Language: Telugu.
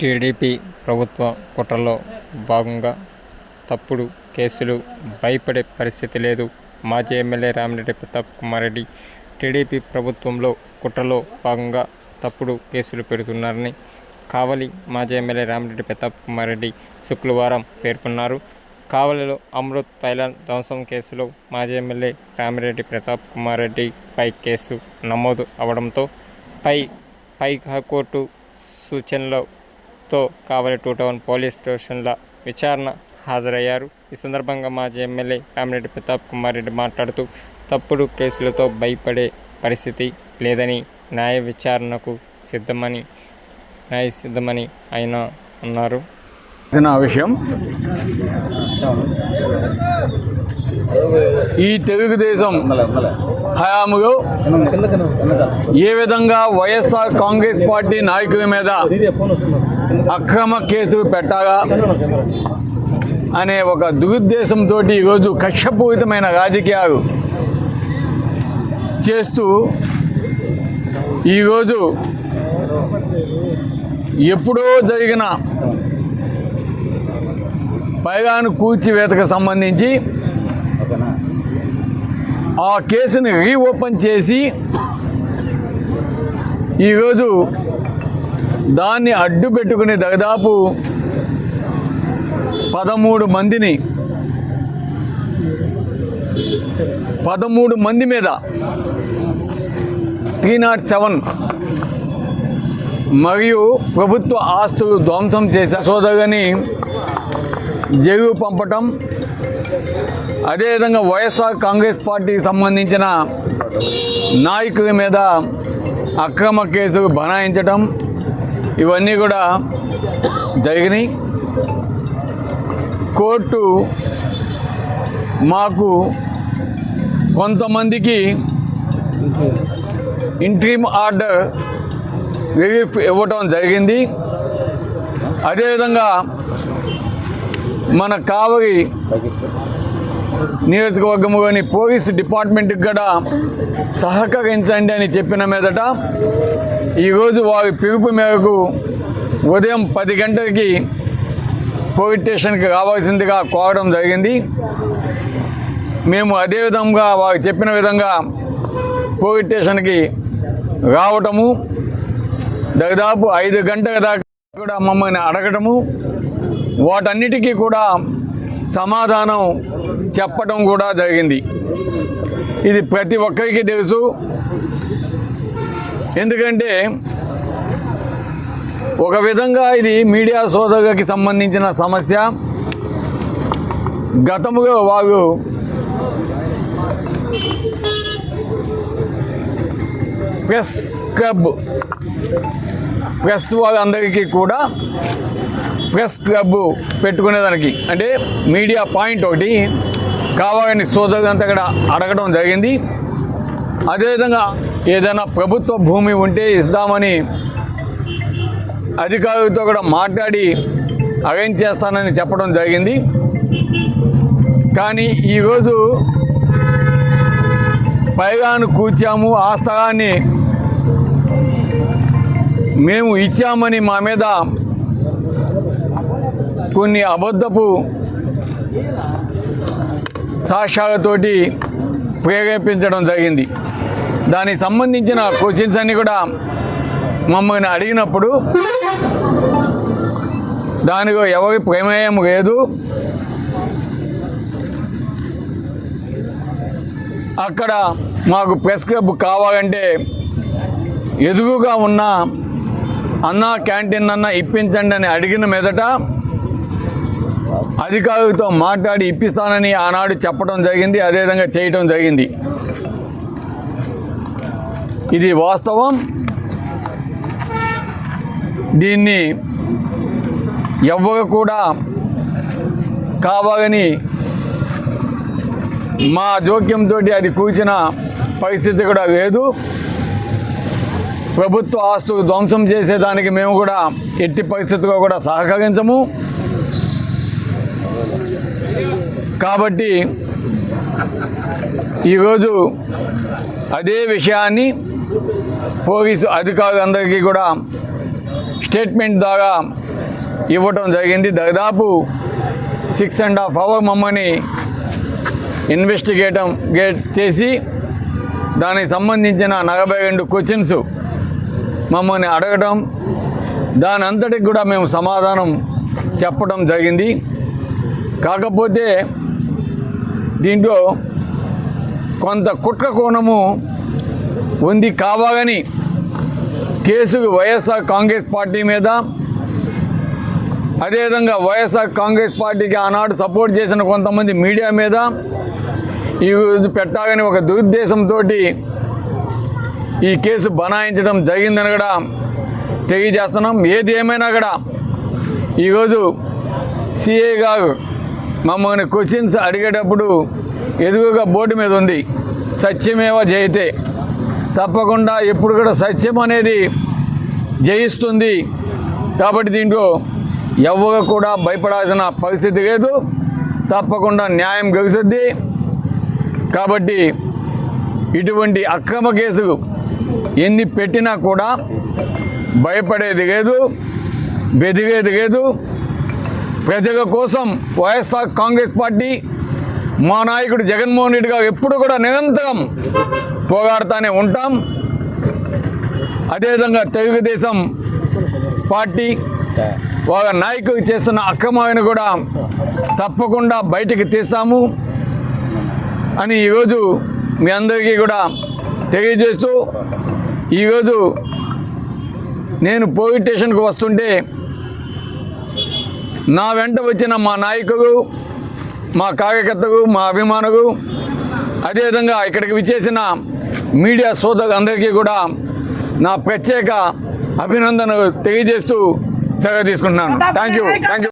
టీడీపీ ప్రభుత్వ కుట్రలో భాగంగా తప్పుడు కేసులు భయపడే పరిస్థితి లేదు. మాజీ ఎమ్మెల్యే రామిరెడ్డి ప్రతాప్ కుమార్ రెడ్డి టీడీపీ ప్రభుత్వంలో కుట్రలో భాగంగా తప్పుడు కేసులు పెడుతున్నారని కావలి మాజీ ఎమ్మెల్యే రామిరెడ్డి ప్రతాప్ కుమార్ రెడ్డి శుక్రవారం పేర్కొన్నారు. కావలిలో అమృత్ పైలాన్ ధ్వంసం కేసులో మాజీ ఎమ్మెల్యే రామిరెడ్డి ప్రతాప్ కుమార్ రెడ్డిపై కేసు నమోదు అవడంతో పై పై హైకోర్టు తో కావలి టూ టౌన్ పోలీస్ స్టేషన్ల విచారణ హాజరయ్యారు. ఈ సందర్భంగా మాజీ ఎమ్మెల్యే కామిరెడ్డి ప్రతాప్ కుమార్ రెడ్డి మాట్లాడుతూ తప్పుడు కేసులతో భయపడే పరిస్థితి లేదని న్యాయ విచారణకు సిద్ధమని న్యాయ సిద్ధమని ఆయన అన్నారు. విషయం. ఈ తెలుగుదేశం హయాములో ఏ విధంగా వైఎస్ఆర్ కాంగ్రెస్ పార్టీ నాయకుల మీద అక్రమ కేసు పెట్టాలా అనే ఒక దురుద్దేశంతో ఈరోజు కక్షపూరితమైన రాజకీయాలు చేస్తూ ఈరోజు ఎప్పుడో జరిగిన పైగాను కూల్చివేతకు సంబంధించి ఆ కేసుని రీఓపెన్ చేసి ఈరోజు దాన్ని అడ్డు పెట్టుకుని దాదాపు పదమూడు మందిని పదమూడు మంది మీద త్రీ నాట్ సెవెన్ మరియు ప్రభుత్వ ఆస్తులు ధ్వంసం చేసే సోదరుని జైలు పంపటం అదేవిధంగా వైఎస్ఆర్ కాంగ్రెస్ పార్టీకి సంబంధించిన నాయకుల మీద అక్రమ కేసులు బనాయించటం ఇవన్నీ కూడా జరిగినాయి. కోర్టు మాకు కొంతమందికి ఇంట్రీమ్ ఆర్డర్ రిలీఫ్ ఇవ్వటం జరిగింది. అదేవిధంగా మన కావలి నియోజకవర్గంలోని పోలీస్ డిపార్ట్మెంట్కి కూడా సహకరించండి అని చెప్పిన మీదట ఈరోజు వారి పిలుపు మేరకు ఉదయం పది గంటలకి పోలీస్ స్టేషన్కి రావాల్సిందిగా కోరడం జరిగింది. మేము అదే విధంగా వారు చెప్పిన విధంగా పోలీస్ స్టేషన్కి రావటము దాదాపు ఐదు గంటల దాకా కూడా మమ్మల్ని అడగటము వాటన్నిటికీ కూడా సమాధానం చెప్పడం కూడా జరిగింది. ఇది ప్రతి ఒక్కరికి తెలుసు. ఎందుకంటే ఒక విధంగా ఇది మీడియా సోదరులకి సంబంధించిన సమస్య. గతముగా వారు ప్రెస్ క్లబ్ ప్రెస్ వాళ్ళందరికీ కూడా ప్రెస్ క్లబ్ పెట్టుకునేదానికి. అంటే మీడియా పాయింట్ ఒకటి కావాలని సోదరులంతా కూడా అడగడం జరిగింది. అదేవిధంగా ఏదైనా ప్రభుత్వ భూమి ఉంటే ఇస్తామని అధికారులతో కూడా మాట్లాడి అరేంజ్ చేస్తానని చెప్పడం జరిగింది. కానీ ఈరోజు పైగాను కూర్చాము ఆ స్థలాన్ని మేము ఇచ్చామని మా మీద కొన్ని అబద్ధపు సాక్ష్యాలతోటి ప్రేరేపించడం జరిగింది. దానికి సంబంధించిన క్వశ్చన్స్ అన్నీ కూడా మమ్మల్ని అడిగినప్పుడు దానిలో ఎవరి ప్రమేయం లేదు. అక్కడ మాకు ప్రెస్ క్లబ్ కావాలంటే ఎదుగుగా ఉన్న అన్నా క్యాంటీన్ అన్న ఇప్పించండి అని అడిగిన మీదట అధికారులతో మాట్లాడి ఇప్పిస్తానని ఆనాడు చెప్పడం జరిగింది అదేవిధంగా చేయటం జరిగింది. ఇది వాస్తవం. దీన్ని ఎవ్వరు కూడా కావాలని మా జోక్యంతో అది కూర్చిన పరిస్థితి కూడా లేదు. ప్రభుత్వ ఆస్తులు ధ్వంసం చేసేదానికి మేము కూడా ఎట్టి పరిస్థితిలో కూడా సహకరించము. కాబట్టి ఈరోజు అదే విషయాన్ని పోలీసు అధికారులందరికీ కూడా స్టేట్మెంట్ ద్వారా ఇవ్వటం జరిగింది. దాదాపు సిక్స్ అండ్ హాఫ్ అవర్ మమ్మల్ని ఇన్వెస్టిగేటం గేట్ చేసి దానికి సంబంధించిన నలభై రెండు క్వశ్చన్స్ మమ్మల్ని అడగటం దాని అంతటికి కూడా మేము సమాధానం చెప్పడం జరిగింది. కాకపోతే దీంట్లో కొంత కుట్ర కోణము ఉంది కావాలని కేసు వైఎస్ఆర్ కాంగ్రెస్ పార్టీ మీద అదేవిధంగా వైఎస్ఆర్ కాంగ్రెస్ పార్టీకి ఆనాడు సపోర్ట్ చేసిన కొంతమంది మీడియా మీద ఈ రోజు పెట్టాలని ఒక దురుద్దేశంతో ఈ కేసు బనాయించడం జరిగిందని కూడా తెలియజేస్తున్నాం. ఏది ఏమైనా కూడా ఈరోజు సిఏ గారు మమ్మల్ని క్వశ్చన్స్ అడిగేటప్పుడు ఎదుగుగా బోర్డు మీద ఉంది. సత్యమేవ జయితే. తప్పకుండా ఎప్పుడు కూడా సత్యం అనేది జయిస్తుంది. కాబట్టి దీంట్లో ఎవరు కూడా భయపడాల్సిన పరిస్థితి లేదు. తప్పకుండా న్యాయం గెలుస్తుంది. కాబట్టి ఇటువంటి అక్రమ కేసులు ఎన్ని పెట్టినా కూడా భయపడేది లేదు బెదిగేది లేదు. ప్రజల కోసం వైఎస్ఆర్ కాంగ్రెస్ పార్టీ మా నాయకుడు జగన్మోహన్ రెడ్డి గారు ఎప్పుడు కూడా నిరంతరం పోరాడుతూనే ఉంటాం. అదేవిధంగా తెలుగుదేశం పార్టీ వాళ్ళ నాయకులు చేస్తున్న అక్రమాలను కూడా తప్పకుండా బయటికి తీస్తాము అని ఈరోజు మీ అందరికీ కూడా తెలియజేస్తూ ఈరోజు నేను పోలీస్ స్టేషన్కి వస్తుంటే నా వెంట వచ్చిన మా నాయకులు మా కార్యకర్తకు మా అభిమానులు అదేవిధంగా ఇక్కడికి విచ్చేసిన మీడియా సోదరులందరికీ కూడా నా ప్రత్యేక అభినందనలు తెలియజేస్తూ సెలవు తీసుకుంటున్నాను. Thank you thank you